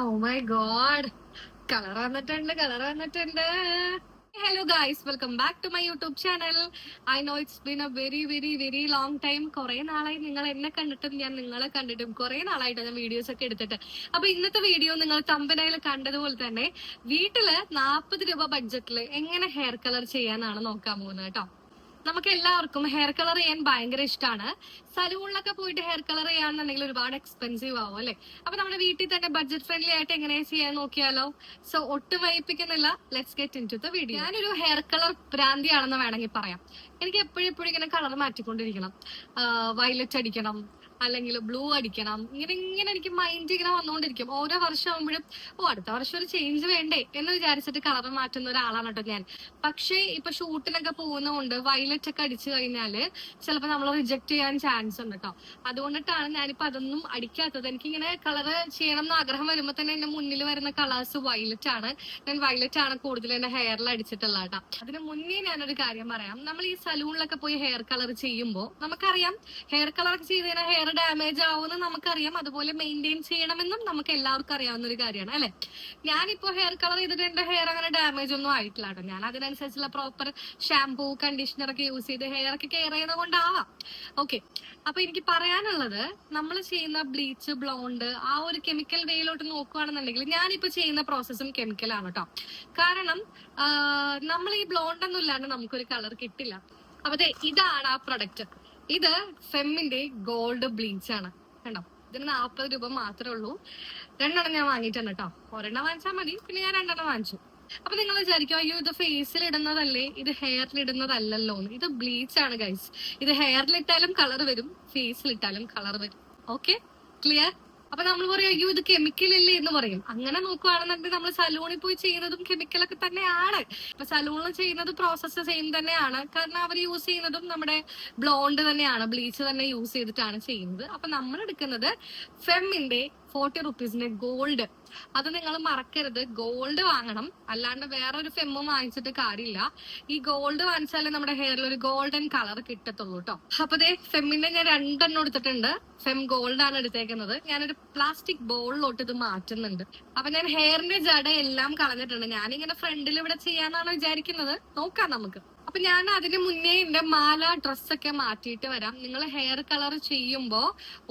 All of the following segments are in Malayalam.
ഓ മൈ ഗോഡ് കളർ വന്നിട്ടുണ്ട് കളർ വന്നിട്ടുണ്ട്. Hello guys welcome back to my YouTube channel I know it's been a very very very long time കുറെ നാളായി നിങ്ങൾ എന്നെ കണ്ടിട്ടും ഞാൻ നിങ്ങളെ കണ്ടിട്ടും കുറെ നാളായിട്ട് ഞാൻ വീഡിയോസ് ഒക്കെ എടുത്തിട്ട്. അപ്പൊ ഇന്നത്തെ വീഡിയോ നിങ്ങൾ തമ്പനയിൽ കണ്ടതുപോലെ തന്നെ വീട്ടിൽ നാൽപ്പത് രൂപ ബഡ്ജറ്റിൽ എങ്ങനെ ഹെയർ കളർ ചെയ്യാനാണ് നോക്കാൻ പോകുന്നത് കേട്ടോ? നമുക്ക് എല്ലാവർക്കും ഹെയർ കളർ ചെയ്യാൻ ഭയങ്കര ഇഷ്ടമാണ് സലൂണിലൊക്കെ പോയിട്ട് ഹെയർ കളർ ചെയ്യാന്നുണ്ടെങ്കിൽ ഒരുപാട് എക്സ്പെൻസീവ് ആവും അല്ലെ? അപ്പൊ നമ്മുടെ വീട്ടിൽ തന്നെ ബഡ്ജറ്റ് ഫ്രണ്ട്ലി ആയിട്ട് എങ്ങനെ ചെയ്യാൻ നോക്കിയാലോ? സോ ഒട്ടും വൈപ്പിക്കുന്നില്ല let's get into the video ഞാനൊരു ഹെയർ കളർ ഭ്രാന്തിയാണെന്ന് വേണമെങ്കിൽ പറയാം. എനിക്ക് എപ്പോഴും എപ്പോഴും ഇങ്ങനെ കളർ മാറ്റിക്കൊണ്ടിരിക്കണം. വയലറ്റ് അടിക്കണം. അല്ലെങ്കിൽ ബ്ലൂ അടിക്കണം. ഇങ്ങനെ ഇങ്ങനെ എനിക്ക് മൈൻഡ് ഇങ്ങനെ വന്നുകൊണ്ടിരിക്കും. ഓരോ വർഷം ആകുമ്പോഴും ഓ അടുത്ത വർഷം ഒരു ചേഞ്ച് വേണ്ടേ? എന്ന് വിചാരിച്ചിട്ട് കളർ മാറ്റുന്ന ഒരാളാണ് കേട്ടോ ഞാൻ. പക്ഷേ ഇപ്പൊ ഷൂട്ടിനൊക്കെ പോകുന്നതുകൊണ്ട് വയലറ്റ് ഒക്കെ അടിച്ചു കഴിഞ്ഞാൽ ചിലപ്പോൾ നമ്മൾ റിജക്ട് ചെയ്യാൻ ചാൻസ് ഉണ്ട് കേട്ടോ. അതുകൊണ്ടിട്ടാണ് ഞാനിപ്പോ അതൊന്നും അടിക്കാത്തത്. എനിക്കിങ്ങനെ കളർ ചെയ്യണം എന്ന് ആഗ്രഹം വരുമ്പോൾ തന്നെ എന്റെ മുന്നിൽ വരുന്ന കളേഴ്സ് വയലറ്റ് ആണ്. ഞാൻ വയലറ്റ് ആണ് കൂടുതൽ എന്റെ ഹെയറിൽ അടിച്ചിട്ടുള്ളത് കേട്ടോ. അതിന് മുന്നേ ഞാനൊരു കാര്യം പറയാം. നമ്മൾ ഈ സലൂണിലൊക്കെ പോയി ഹെയർ കളർ ചെയ്യുമ്പോൾ നമുക്കറിയാം ഹെയർ കളർ ചെയ്ത് കഴിഞ്ഞാൽ ഹെയർ ഡാമേജ് ആവുമെന്ന് നമുക്കറിയാം. അതുപോലെ മെയിന്റെയിൻ ചെയ്യണമെന്നും നമുക്ക് എല്ലാവർക്കും അറിയാവുന്ന ഒരു കാര്യമാണ് അല്ലെ? ഞാനിപ്പോ ഹെയർ കളർ ചെയ്തിട്ട് എന്റെ ഹെയർ അങ്ങനെ ഡാമേജ് ഒന്നും ആയിട്ടില്ല കേട്ടോ. ഞാൻ അതിനനുസരിച്ചുള്ള പ്രോപ്പർ ഷാംപൂ കണ്ടീഷണർ ഒക്കെ യൂസ് ചെയ്ത് ഹെയർ ഒക്കെ കെയർ ചെയ്യുന്നത് കൊണ്ടാവാം. ഓക്കെ അപ്പൊ എനിക്ക് പറയാനുള്ളത് നമ്മൾ ചെയ്യുന്ന ബ്ലീച്ച് ബ്ലോണ്ട് ആ ഒരു കെമിക്കൽ വേയിലോട്ട് നോക്കുകയാണെന്നുണ്ടെങ്കിൽ ഞാനിപ്പോ ചെയ്യുന്ന പ്രോസസ്സും കെമിക്കൽ ആണ് കേട്ടോ. കാരണം നമ്മൾ ഈ ബ്ലോണ്ട് ഒന്നും ഇല്ലാണ്ട് നമുക്കൊരു കളർ കിട്ടില്ല. അപ്പൊ ഇതാണ് ആ പ്രൊഡക്റ്റ് ഇത് ഫെമ്മിന്റെ ഗോൾഡ് ബ്ലീച്ച് ആണ് കണ്ടോ? ഇതിന് നാൽപ്പത് രൂപ മാത്രമേ ഉള്ളൂ. രണ്ടെണ്ണം ഞാൻ വാങ്ങിയിട്ടുണ്ട് കേട്ടോ. ഒരെണ്ണം വാങ്ങിച്ചാൽ മതി പിന്നെ ഞാൻ രണ്ടെണ്ണം വാങ്ങിച്ചു. അപ്പൊ നിങ്ങൾ വിചാരിക്കും അയ്യോ ഇത് ഫേസിൽ ഇടുന്നതല്ലേ? ഇത് ഹെയറിൽ ഇടുന്നതല്ലല്ലോ ഇത് ബ്ലീച്ച് ആണ് ഗൈസ് ഇത് ഹെയറിൽ ഇട്ടാലും കളർ വരും ഫേസിൽ ഇട്ടാലും കളർ വരും. ഓക്കെ ക്ലിയർ അപ്പൊ നമ്മൾ പറയും അയ്യോ ഇത് കെമിക്കൽ അല്ലേ? എന്ന് പറയും. അങ്ങനെ നോക്കുവാണെന്നുണ്ടെങ്കിൽ നമ്മൾ സലൂണിൽ പോയി ചെയ്യുന്നതും കെമിക്കലൊക്കെ തന്നെയാണ്. ഇപ്പൊ സലൂണിൽ ചെയ്യുന്നത് പ്രോസസ്സ് സെയിം തന്നെയാണ്. കാരണം അവർ യൂസ് ചെയ്യുന്നതും നമ്മുടെ ബ്ലോണ്ട് തന്നെയാണ് ബ്ലീച്ച് തന്നെ യൂസ് ചെയ്തിട്ടാണ് ചെയ്യുന്നത്. അപ്പൊ നമ്മൾ എടുക്കുന്നത് ഫെമ്മിന്റെ ഫോർട്ടി റുപ്പീസിന്റെ ഗോൾഡ് അത് നിങ്ങൾ മറക്കരുത്. ഗോൾഡ് വാങ്ങണം. അല്ലാണ്ട് ഒരു ഫെമ്മും വാങ്ങിച്ചിട്ട് കാര്യമില്ല. ഈ ഗോൾഡ് വാങ്ങിച്ചാലേ നമ്മുടെ ഹെയറിൽ ഒരു ഗോൾഡൻ കളർ കിട്ടത്തുള്ളൂ കേട്ടോ അപ്പൊ ദേ ഫെമ്മിന്റെ ഞാൻ രണ്ടെണ്ണം എടുത്തിട്ടുണ്ട്. ഫെം ഗോൾഡ് ആണ് എടുത്തേക്കുന്നത്. ഞാനൊരു പ്ലാസ്റ്റിക് ബോളിലോട്ട് ഇത് മാറ്റുന്നുണ്ട്. അപ്പൊ ഞാൻ ഹെയറിന്റെ ജട എല്ലാം കളഞ്ഞിട്ടുണ്ട്. ഞാനിങ്ങനെ ഫ്രണ്ടിൽ ഇവിടെ ചെയ്യാന്നാണ് വിചാരിക്കുന്നത്? നോക്കാം നമുക്ക്. അപ്പൊ ഞാൻ അതിന് മുന്നേ എന്റെ മാല ഡ്രസ്സൊക്കെ മാറ്റിയിട്ട് വരാം. നിങ്ങൾ ഹെയർ കളർ ചെയ്യുമ്പോൾ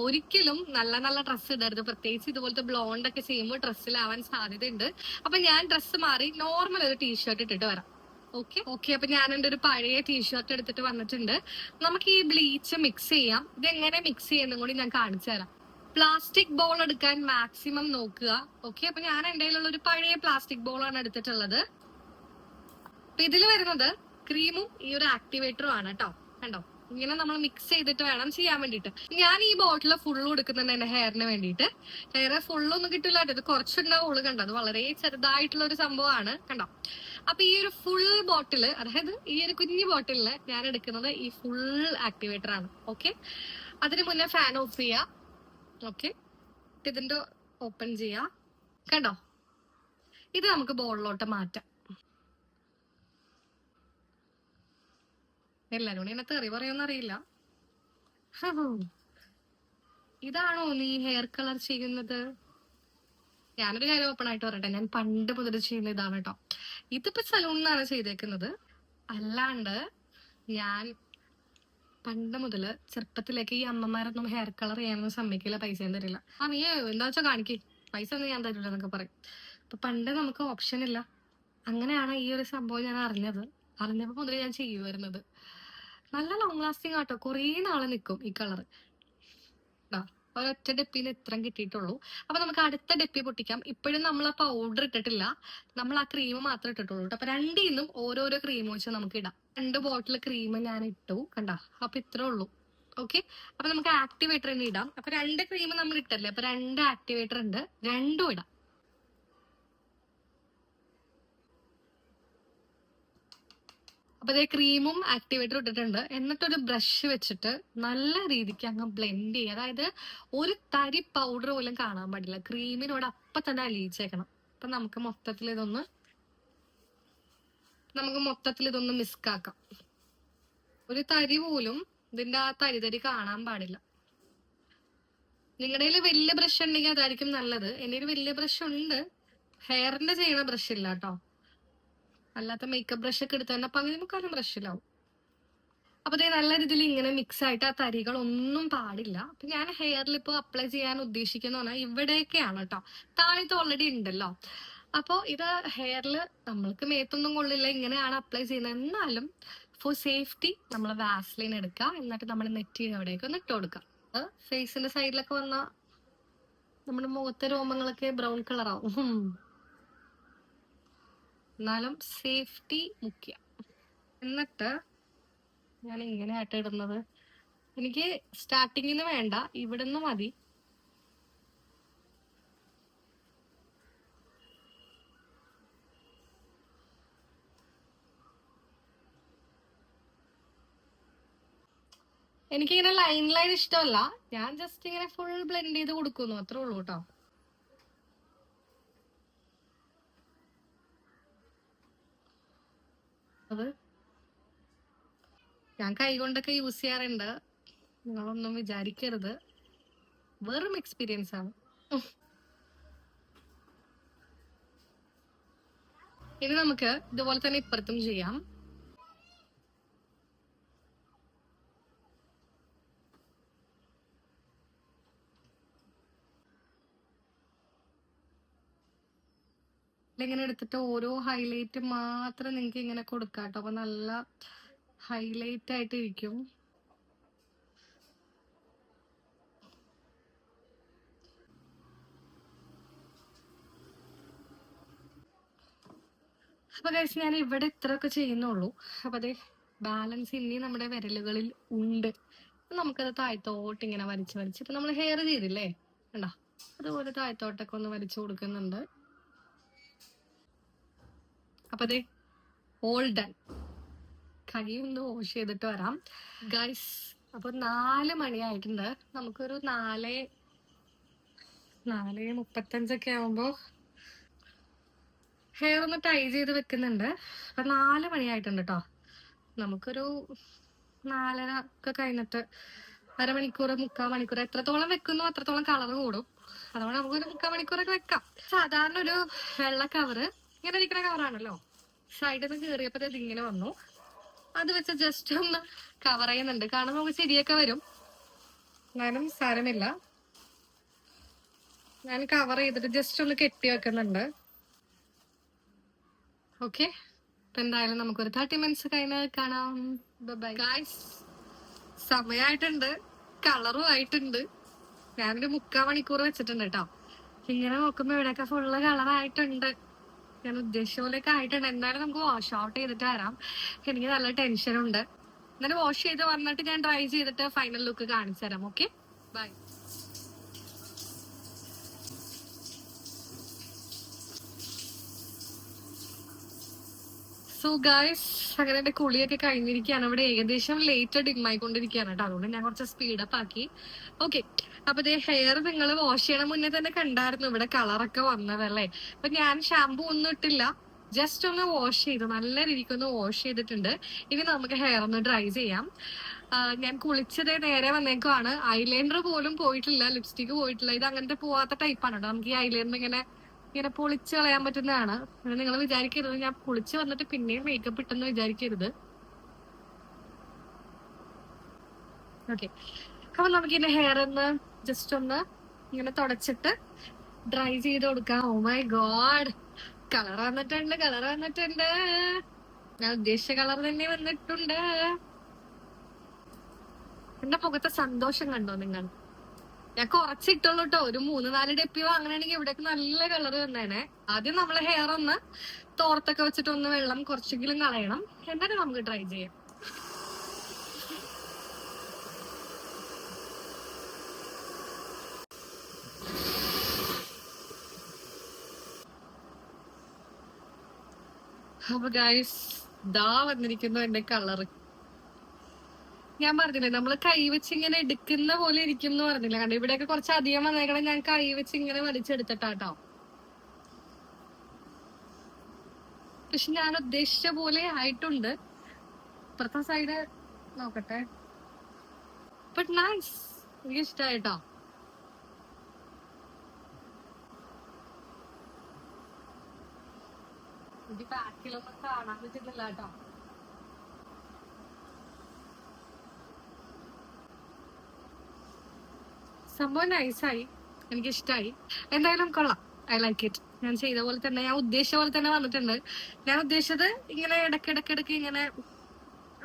ഒരിക്കലും നല്ല നല്ല ഡ്രസ്സ് ഇടരുത്. പ്രത്യേകിച്ച് ഇതുപോലത്തെ ബ്ലോണ്ട് ഒക്കെ ചെയ്യുമ്പോൾ ഡ്രസ്സിലാവാൻ സാധ്യതയുണ്ട്. അപ്പൊ ഞാൻ ഡ്രസ്സ് മാറി നോർമൽ ഒരു ടീഷർട്ട് ഇട്ടിട്ട് വരാം. ഓക്കെ ഓക്കെ അപ്പൊ ഞാൻ എന്റെ ഒരു പഴയ ടീഷർട്ട് എടുത്തിട്ട് വന്നിട്ടുണ്ട്. നമുക്ക് ഈ ബ്ലീച്ച് മിക്സ് ചെയ്യാം. ഇത് എങ്ങനെ മിക്സ് ചെയ്യുന്നതും കൂടി ഞാൻ കാണിച്ചു തരാം. പ്ലാസ്റ്റിക് ബോൾ എടുക്കാൻ മാക്സിമം നോക്കുക. ഓക്കെ അപ്പൊ ഞാൻ കയ്യിലുള്ള ഒരു പഴയ പ്ലാസ്റ്റിക് ബോളാണ് എടുത്തിട്ടുള്ളത്. അപ്പൊ ഇതിൽ വരുന്നത് ക്രീമും ഈ ഒരു ആക്ടിവേറ്ററും ആണ് കേട്ടോ കണ്ടോ? ഇങ്ങനെ നമ്മൾ മിക്സ് ചെയ്തിട്ട് വേണം ചെയ്യാൻ വേണ്ടിയിട്ട്. ഞാൻ ഈ ബോട്ടിൽ ഫുള്ള് കൊടുക്കുന്നുണ്ട് എന്റെ ഹെയറിന് വേണ്ടിയിട്ട്. ഹെയർ ഫുള്ളൊന്നും കിട്ടില്ല കേട്ടോ ഇത് കുറച്ചുണ്ടാവുള്ളൂ കണ്ടോ? അത് വളരെ ചെറുതായിട്ടുള്ള ഒരു സംഭവമാണ്. കണ്ടോ? അപ്പൊ ഈ ഒരു ഫുൾ ബോട്ടിൽ അതായത് ഈ ഒരു കുഞ്ഞു ബോട്ടിലിൽ ഞാൻ എടുക്കുന്നത് ഈ ഫുൾ ആക്ടിവേറ്റർ ആണ്. ഓക്കെ അതിന് മുന്നേ ഫാൻ ഓഫ് ചെയ്യാ. ഓക്കെ ഇതിന്റെ ഓപ്പൺ ചെയ്യാ. കണ്ടോ? ഇത് നമുക്ക് ബോളിലോട്ട് മാറ്റാം. എല്ലാരും കൂടി എന്നെ തെറി പറയുമെന്നറിയില്ല ഇതാണോ നീ ഹെയർ കളർ ചെയ്യുന്നത്? ഞാനൊരു കാര്യം ഓപ്പൺ ആയിട്ട് പറയട്ടെ. ഞാൻ പണ്ട് മുതൽ ചെയ്യുന്ന ഇതാണ് കേട്ടോ ഇതിപ്പോ സലൂണിന്നാണ് ചെയ്തേക്കുന്നത്. അല്ലാണ്ട് ഞാൻ പണ്ട് മുതൽ ചെറുപ്പത്തിലേക്ക് ഈ അമ്മമാരൊന്നും ഹെയർ കളർ ചെയ്യാനൊന്നും സമ്മതിക്കില്ല പൈസ ഞാൻ തരില്ല. ആ നീ എന്താ വെച്ചാൽ കാണിക്കേ. പൈസ ഒന്നും ഞാൻ തരില്ല എന്നൊക്കെ പറയും. അപ്പൊ പണ്ട് നമുക്ക് ഓപ്ഷൻ ഇല്ല. അങ്ങനെയാണ് ഈ ഒരു സംഭവം ഞാൻ അറിഞ്ഞത്. അറിഞ്ഞപ്പോ മുതൽ ഞാൻ ചെയ്യുമായിരുന്നത് നല്ല ലോങ് ലാസ്റ്റിംഗ് ആട്ടോ. കുറേ നാളെ നിൽക്കും ഈ കളർ ഒരൊറ്റ ഡെപ്പിയിൽ ഇത്രയും കിട്ടിയിട്ടുള്ളൂ. അപ്പൊ നമുക്ക് അടുത്ത ഡെപ്പി പൊട്ടിക്കാം. ഇപ്പോഴും നമ്മൾ ആ പൗഡർ ഇട്ടിട്ടില്ല. നമ്മൾ ആ ക്രീം മാത്രമേ ഇട്ടിട്ടുള്ളൂ അപ്പൊ രണ്ടിന്നും ഓരോരോ ക്രീം വെച്ച് നമുക്ക് ഇടാം. രണ്ട് ബോട്ടിൽ ക്രീം ഞാൻ ഇട്ടു കണ്ട? അപ്പൊ ഇത്രേ ഉള്ളൂ. ഓക്കെ അപ്പൊ നമുക്ക് ആക്ടിവേറ്റർ തന്നെ ഇടാം. അപ്പൊ രണ്ട് ക്രീം നമ്മൾ ഇട്ടല്ലേ? അപ്പൊ രണ്ട് ആക്ടിവേറ്റർ ഉണ്ട്. രണ്ടും ഇടാം. അപ്പൊ അതേ ക്രീമും ആക്ടിവേറ്ററും ഇട്ടിട്ടുണ്ട്. എന്നിട്ടൊരു ബ്രഷ് വെച്ചിട്ട് നല്ല രീതിക്ക് അങ്ങ് ബ്ലെൻഡ് ചെയ്യുക. അതായത് ഒരു തരി പൗഡർ പോലും കാണാൻ പാടില്ല. ക്രീമിനോട് അപ്പൊ തന്നെ അലിയിച്ചേക്കണം. അപ്പൊ നമുക്ക് മൊത്തത്തിൽ ഇതൊന്ന് നമുക്ക് മൊത്തത്തിൽ ഇതൊന്ന് മിസ്കാക്കാം ഒരു തരി പോലും ഇതിന്റെ ആ തരി തരി കാണാൻ പാടില്ല. നിങ്ങളുടെ കയ്യിൽ വലിയ ബ്രഷ് ഉണ്ടെങ്കിൽ അതായിരിക്കും നല്ലത്. എന്റെ കയ്യിൽ വലിയ ബ്രഷ് ഉണ്ട്. ഹെയറിന്റെ ചെയ്യണ ബ്രഷ് ഇല്ല കേട്ടോ. അല്ലാത്ത മേക്കപ്പ് ബ്രഷ് ഒക്കെ എടുത്ത് തന്നെ പകുതി മുക്കാലും ബ്രഷിലാവും അപ്പൊ ദേ നല്ല രീതിയിൽ ഇങ്ങനെ മിക്സ് ആയിട്ട് ആ തരികൾ ഒന്നും പാടില്ല. അപ്പൊ ഞാൻ ഹെയറിൽ ഇപ്പോൾ അപ്ലൈ ചെയ്യാൻ ഉദ്ദേശിക്കുന്ന പറഞ്ഞാൽ ഇവിടെയൊക്കെയാണ് കേട്ടോ താഴത്ത് ഓൾറെഡി ഉണ്ടല്ലോ. അപ്പോൾ ഇത് ഹെയറിൽ നമ്മൾക്ക് മേത്തൊന്നും കൊള്ളില്ല ഇങ്ങനെയാണ് അപ്ലൈ ചെയ്യുന്നത്. എന്നാലും ഫോർ സേഫ്റ്റി നമ്മൾ വാസ്ലിൻ എടുക്കുക. എന്നിട്ട് നമ്മൾ നെറ്റി അവിടേക്ക് ഒന്ന് ഇട്ട് കൊടുക്കുക. ഫേസിന്റെ സൈഡിലൊക്കെ വന്ന നമ്മുടെ മുഖത്തെ രോമങ്ങളൊക്കെ ബ്രൗൺ കളറാവും എന്നാലും സേഫ്റ്റി മുഖ്യം. എന്നിട്ട് ഞാൻ ഇങ്ങനെ ആയിട്ട് ഇടുന്നത്. എനിക്ക് സ്റ്റാർട്ടിങ്ങിൽ നിന്ന് വേണ്ട ഇവിടുന്ന് മതി. എനിക്കിങ്ങനെ ലൈൻ ലൈൻ ഇഷ്ടമല്ല. ഞാൻ ജസ്റ്റ് ഇങ്ങനെ ഫുൾ ബ്ലെൻഡ് ചെയ്ത് കൊടുക്കുന്നു. അത്രേ ഉള്ളൂ കേട്ടോ. അത് ഞാൻ കൈ കൊണ്ടൊക്കെ യൂസ് ചെയ്യാറുണ്ട്. നിങ്ങളൊന്നും വിചാരിക്കരുത്. വെറും എക്സ്പീരിയൻസ് ആണ്. ഇനി നമുക്ക് ഇതുപോലെ തന്നെ ഇപ്പുറത്തും ചെയ്യാം. ഇങ്ങനെ എടുത്തിട്ട് ഓരോ ഹൈലൈറ്റ് മാത്രം നിങ്ങൾക്ക് ഇങ്ങനെ കൊടുക്കാം കേട്ടോ അപ്പൊ നല്ല ഹൈലൈറ്റ് ആയിട്ട് ഇരിക്കും അപ്പൊ കഴിച്ച് ഞാൻ ഇവിടെ ഇത്രയൊക്കെ ചെയ്യുന്നുള്ളൂ. അപ്പൊ അതെ ബാലൻസ് ഇനി നമ്മുടെ വിരലുകളിൽ ഉണ്ട്. നമുക്കത് താഴ്ത്തോട്ട് ഇങ്ങനെ വരച്ച് വരച്ച് ഇപ്പൊ നമ്മൾ ഹെയർ ചെയ്തില്ലേ? കണ്ടോ? അതുപോലെ താഴ്ത്തോട്ടൊക്കെ ഒന്ന് വരച്ചു കൊടുക്കുന്നുണ്ട്. അപ്പൊ അതെ ഓൾ ഡൺ കൈ ഒന്ന് വാഷ് ചെയ്തിട്ട് വരാം. ഗൈസ് അപ്പൊ നാല് മണിയായിട്ടുണ്ട്. നമുക്കൊരു നാല് നാല് മുപ്പത്തഞ്ചൊക്കെ ആവുമ്പോ ഹെയർ ഒന്ന് ടൈ ചെയ്ത് വെക്കുന്നുണ്ട്. അപ്പൊ നാല് മണിയായിട്ടുണ്ട് കേട്ടോ നമുക്കൊരു നാലര ഒക്കെ കഴിഞ്ഞിട്ട് അരമണിക്കൂർ മുക്കാൽ മണിക്കൂർ എത്രത്തോളം വെക്കുന്നു അത്രത്തോളം കളർ കൂടും. അതുകൊണ്ട് നമുക്കൊരു മുക്കാൽ മണിക്കൂറൊക്കെ വെക്കാം. സാധാരണ ഒരു വെള്ള കവറ് ഇങ്ങനെ ഇരിക്കുന്ന കവറാണല്ലോ സൈഡിൽ നിന്ന് കയറിയപ്പോ ഇത് ഇങ്ങനെ വന്നു. അത് വെച്ച് ജസ്റ്റ് ഒന്ന് കവർ ചെയ്യുന്നുണ്ട്. കാരണം നമുക്ക് ശരിയൊക്കെ വരും. എന്നാലും സാരമില്ല. ഞാൻ കവർ ചെയ്തിട്ട് ജസ്റ്റ് ഒന്ന് കെട്ടി വെക്കുന്നുണ്ട്. ഓക്കെ അപ്പൊ എന്തായാലും നമുക്കൊരു തേർട്ടി മിനിറ്റ്സ് കഴിഞ്ഞ് കാണാം. ബൈ ഗായ്സ് സമയമായിട്ടുണ്ട് കളറും ആയിട്ടുണ്ട്. ഞാനൊരു മുക്കാൽ മണിക്കൂർ വെച്ചിട്ടുണ്ട് കേട്ടോ ഇങ്ങനെ നോക്കുമ്പോ ഇവിടെയൊക്കെ ഫുള്ള് കളറായിട്ടുണ്ട് ഞാൻ ഉദ്ദേശിച്ച ആയിട്ടുണ്ട്. എന്തായാലും നമുക്ക് വാഷ് ഔട്ട് ചെയ്തിട്ട് വരാം. എനിക്ക് നല്ല ടെൻഷൻ ഉണ്ട്. എന്നാലും വാഷ് ചെയ്ത് വന്നിട്ട് ഞാൻ ട്രൈ ചെയ്തിട്ട് ഫൈനൽ ലുക്ക് കാണിച്ചു തരാം ഓക്കെ ബൈ സോ ഗായ്സ് അങ്ങനെ എന്റെ കുളിയൊക്കെ കഴിഞ്ഞിരിക്കുകയാണ്. അവിടെ ഏകദേശം ലേറ്റ് ഡിം ആയിക്കൊണ്ടിരിക്കുകയാണ് കേട്ടോ. അതുകൊണ്ട് ഞാൻ കുറച്ച് സ്പീഡപ്പ് ആക്കി. ഓക്കെ അപ്പൊ ഇതേ ഹെയർ നിങ്ങൾ വാഷ് ചെയ്യണ മുന്നേ തന്നെ കണ്ടായിരുന്നു ഇവിടെ കളറൊക്കെ വന്നതല്ലേ അപ്പൊ ഞാൻ ഷാമ്പു ഒന്നും ഇട്ടില്ല. ജസ്റ്റ് ഒന്ന് വാഷ് ചെയ്തു. നല്ല രീതിക്ക് ഒന്ന് വാഷ് ചെയ്തിട്ടുണ്ട്. ഇനി നമുക്ക് ഹെയർ ഒന്ന് ഡ്രൈ ചെയ്യാം. ഞാൻ കുളിച്ചതേ നേരെ വന്നേക്കുവാണ്. ഐലൈനർ പോലും പോയിട്ടില്ല. ലിപ്സ്റ്റിക് പോയിട്ടില്ല. ഇത് അങ്ങനത്തെ പോവാത്ത ടൈപ്പാണ് കേട്ടോ. നമുക്ക് ഈ ഐലൈനർ ഇങ്ങനെ ഇങ്ങനെ പൊളിച്ചു കളയാൻ പറ്റുന്നതാണ്. നിങ്ങൾ വിചാരിക്കരുത്. ഞാൻ പൊളിച്ചു വന്നിട്ട് പിന്നെയും മേക്കപ്പ് ഇട്ടെന്ന് വിചാരിക്കരുത്. ഓക്കെ അപ്പൊ നമുക്ക് ഇതിന്റെ ഹെയർ ഒന്ന് ജസ്റ്റ് ഒന്ന് ഇങ്ങനെ തുടച്ചിട്ട് ഡ്രൈ ചെയ്ത് കൊടുക്കാം. ഓ മൈ ഗോഡ് കളർ വന്നിട്ടുണ്ട് കളർ വന്നിട്ടുണ്ട്. ഞാൻ ഉദ്ദേശിച്ച കളർ തന്നെ വന്നിട്ടുണ്ട്. എന്റെ മുഖത്തെ സന്തോഷം കണ്ടോ നിങ്ങൾ? ഞാൻ കുറച്ചിട്ടുള്ളൂ കേട്ടോ ഒരു മൂന്ന് നാല് ഡെപ്പി വാങ്ങണമെങ്കിൽ ഇവിടേക്ക് നല്ല കളർ വന്നേനെ. ആദ്യം നമ്മളെ ഹെയർ ഒന്ന് തോർത്തൊക്കെ വെച്ചിട്ട് ഒന്ന് വെള്ളം കുറച്ചെങ്കിലും കളയണം. എന്നിട്ട് നമുക്ക് ട്രൈ ചെയ്യാം. അപ്പൊ ഗൈസ് ദാ വന്നിരിക്കുന്നു എന്റെ കളറ് ഞാൻ പറഞ്ഞില്ലേ നമ്മൾ കൈ വെച്ച് ഇങ്ങനെ എടുക്കുന്ന പോലെ ഇരിക്കും എന്ന് പറഞ്ഞില്ല? കണ്ടോ ഇവിടെയൊക്കെ കുറച്ച് അധികം വന്നേക്കണം ഞാൻ കൈ വെച്ച് ഇങ്ങനെ വലിച്ചെടുത്തിട്ടാട്ടോ. പക്ഷെ ഞാൻ ഉദ്ദേശിച്ച പോലെ ആയിട്ടുണ്ട്. ഇപ്പുറത്തെ സൈഡ് നോക്കട്ടെ. ബട്ട് നൈസ് എനിക്ക് ഇഷ്ടായിട്ടോ. എനിക്ക് ബാക്കിലൊന്നും കാണാൻ പറ്റുന്നില്ല കേട്ടോ. സംഭവം നൈസായി എനിക്ക് ഇഷ്ടമായി എന്തായാലും കൊള്ളാം. ഐ ലൈക്ക് ഇറ്റ് ഞാൻ ചെയ്ത പോലെ തന്നെ ഞാൻ ഉദ്ദേശിച്ച പോലെ തന്നെ വന്നിട്ടുണ്ട്. ഞാൻ ഉദ്ദേശിച്ചത് ഇങ്ങനെ ഇടയ്ക്കിടയ്ക്കിടയ്ക്ക് ഇങ്ങനെ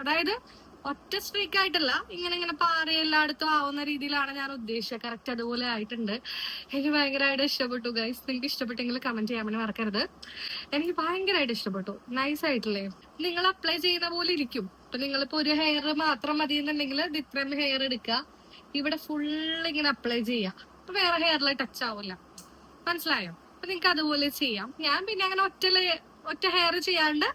അതായത് ഒറ്റ സ്ട്രീക്ക് ആയിട്ടല്ല ഇങ്ങനെ ഇങ്ങനെ പാറ എല്ലായിടത്തും ആവുന്ന രീതിയിലാണ് ഞാൻ ഉദ്ദേശിച്ചത്. കറക്റ്റ് അതുപോലെ ആയിട്ടുണ്ട്. എനിക്ക് ഭയങ്കരമായിട്ട് ഇഷ്ടപ്പെട്ടു ഗൈസ് നിങ്ങൾക്ക് ഇഷ്ടപ്പെട്ടെങ്കിൽ കമന്റ് ചെയ്യാൻ വേണ്ടി മറക്കരുത്. എനിക്ക് ഭയങ്കരമായിട്ട് ഇഷ്ടപ്പെട്ടു. നൈസ് ആയിട്ടില്ലേ? നിങ്ങൾ അപ്ലൈ ചെയ്യുന്ന പോലെ ഇരിക്കും. ഇപ്പൊ നിങ്ങളിപ്പോ ഒരു ഹെയർ മാത്രം മതി എന്നുണ്ടെങ്കിൽ ഇത് ഇത്രയും ഹെയർ എടുക്കുക. ഇവിടെ ഫുൾ ഇങ്ങനെ അപ്ലൈ ചെയ്യാം. അപ്പൊ വേറെ ഹെയറിൽ ടച്ച് ആവില്ല മനസ്സിലായോ? അപ്പൊ നിങ്ങൾക്ക് അതുപോലെ ചെയ്യാം. ഞാൻ പിന്നെ അങ്ങനെ ഒറ്റ ഒറ്റ ഹെയർ ചെയ്യാണ്ട്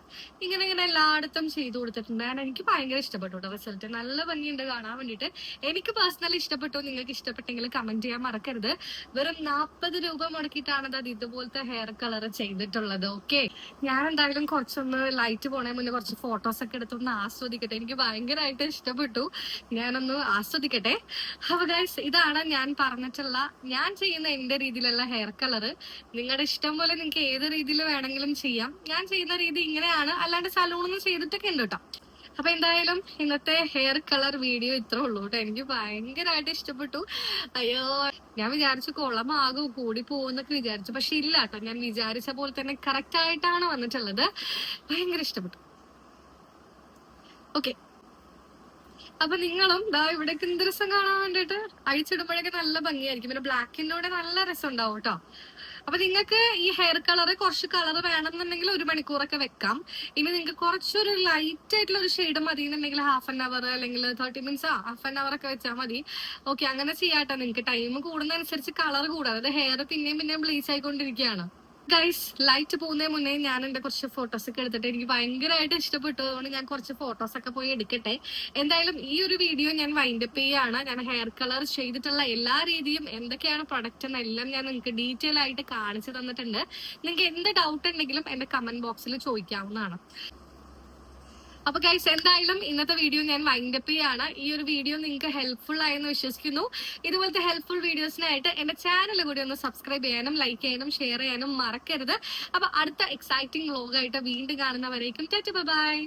ഇങ്ങനെ ഇങ്ങനെ എല്ലായിടത്തും ചെയ്തു കൊടുത്തിട്ടുണ്ട്. എനിക്ക് ഭയങ്കര ഇഷ്ടപ്പെട്ടു കേട്ടോ റിസൾട്ട് നല്ല ഭംഗിയുണ്ട് കാണാൻ വേണ്ടിയിട്ട്. എനിക്ക് പേഴ്സണലി ഇഷ്ടപ്പെട്ടു? നിങ്ങൾക്ക് ഇഷ്ടപ്പെട്ടെങ്കിൽ കമന്റ് ചെയ്യാൻ മറക്കരുത്. വെറും നാൽപ്പത് രൂപ മുടക്കിയിട്ടാണ് അത് ഇതുപോലത്തെ ഹെയർ കളർ ചെയ്തിട്ടുള്ളത്. ഓക്കെ ഞാൻ എന്തായാലും കുറച്ചൊന്ന് ലൈറ്റ് പോണേ മുന്നേ കുറച്ച് ഫോട്ടോസ് ഒക്കെ എടുത്തൊന്ന് ആസ്വദിക്കട്ടെ. എനിക്ക് ഭയങ്കരമായിട്ട് ഇഷ്ടപ്പെട്ടു. ഞാനൊന്ന് ആസ്വദിക്കട്ടെ. അപ്പൊ ഗൈസ് ഇതാണ് ഞാൻ പറഞ്ഞിട്ടുള്ള ഞാൻ ചെയ്യുന്ന എന്റെ രീതിയിലുള്ള ഹെയർ കളർ നിങ്ങളുടെ ഇഷ്ടം പോലെ നിങ്ങൾക്ക് ഏത് രീതിയിൽ വേണമെങ്കിലും ചെയ്യാം. ഞാൻ ചെയ്യുന്ന രീതി ഇങ്ങനെയാണ്. അല്ലാണ്ട് സലൂണൊന്നും ചെയ്തിട്ടൊക്കെ ഉണ്ട് കേട്ടോ. അപ്പൊ എന്തായാലും ഇന്നത്തെ ഹെയർ കളർ വീഡിയോ ഇത്രേ ഉള്ളൂ കേട്ടോ. എനിക്ക് ഭയങ്കരമായിട്ട് ഇഷ്ടപ്പെട്ടു. അയ്യോ ഞാൻ വിചാരിച്ചു കുളമാകും കൂടി പോകുന്നൊക്കെ വിചാരിച്ചു. പക്ഷെ ഇല്ല കേട്ടോ. ഞാൻ വിചാരിച്ച പോലെ തന്നെ കറക്റ്റ് ആയിട്ടാണ് വന്നിട്ടുള്ളത്. ഭയങ്കര ഇഷ്ടപ്പെട്ടു. ഓക്കെ അപ്പൊ നിങ്ങളും ദാ ഇവിടെ എന്ത് രസം കാണാൻ വേണ്ടിട്ട് അഴിച്ചിടുമ്പോഴൊക്കെ നല്ല ഭംഗിയായിരിക്കും. പിന്നെ ബ്ലാക്കിന്റെ നല്ല രസം ഉണ്ടാവും കേട്ടോ. അപ്പൊ നിങ്ങൾക്ക് ഈ ഹെയർ കളർ കുറച്ച് കളർ വേണമെന്നുണ്ടെങ്കിൽ ഒരു മണിക്കൂറൊക്കെ വെക്കാം. ഇനി നിങ്ങൾക്ക് കുറച്ചൊരു ലൈറ്റ് ആയിട്ടുള്ള ഒരു ഷെയ്ഡ് മതി എന്നുണ്ടെങ്കിൽ ഹാഫ് ആൻ അവർ അല്ലെങ്കിൽ thirty minutes half an hour ഒക്കെ വെച്ചാൽ മതി. ഓക്കെ അങ്ങനെ ചെയ്യാട്ടോ നിങ്ങൾക്ക് ടൈം കൂടുന്നതനുസരിച്ച് കളർ കൂടാതെ ഹെയർ പിന്നെയും പിന്നെയും ബ്ലീച്ച് ആയിക്കൊണ്ടിരിക്കുകയാണ്. ഗൈസ് ലൈറ്റ് പോകുന്നതിന് മുന്നേ ഞാൻ എന്റെ കുറച്ച് ഫോട്ടോസ് ഒക്കെ എടുത്തിട്ട് എനിക്ക് ഭയങ്കരമായിട്ട് ഇഷ്ടപ്പെട്ടു. അതുകൊണ്ട് ഞാൻ കുറച്ച് ഫോട്ടോസ് ഒക്കെ പോയി എടുക്കട്ടെ. എന്തായാലും ഈ ഒരു വീഡിയോ ഞാൻ വൈൻഡപ്പ് ചെയ്യാണ്. ഞാൻ ഹെയർ കളർ ചെയ്തിട്ടുള്ള എല്ലാ രീതിയും എന്തൊക്കെയാണ് പ്രൊഡക്റ്റ് എന്നെല്ലാം ഞാൻ നിങ്ങൾക്ക് ഡീറ്റെയിൽ ആയിട്ട് കാണിച്ചു തന്നിട്ടുണ്ട്. നിങ്ങൾക്ക് എന്ത് ഡൗട്ട് ഉണ്ടെങ്കിലും എന്റെ കമന്റ് ബോക്സിൽ ചോദിക്കാവുന്നതാണ്. അപ്പൊ ഗൈസ് എന്തായാലും ഇന്നത്തെ വീഡിയോ ഞാൻ വൈൻഡപ്പ് ചെയ്യാണ്. ഈ ഒരു വീഡിയോ നിങ്ങൾക്ക് ഹെൽപ്ഫുൾ ആയെന്ന് വിശ്വസിക്കുന്നു. ഇതുപോലത്തെ ഹെൽപ്ഫുൾ വീഡിയോസിനായിട്ട് എന്റെ ചാനൽ കൂടി ഒന്ന് സബ്സ്ക്രൈബ് ചെയ്യാനും ലൈക്ക് ചെയ്യാനും ഷെയർ ചെയ്യാനും മറക്കരുത്. അപ്പൊ അടുത്ത എക്സൈറ്റിംഗ് വ്ലോഗായിട്ട് വീണ്ടും കാണുന്നവരേക്കും ബൈ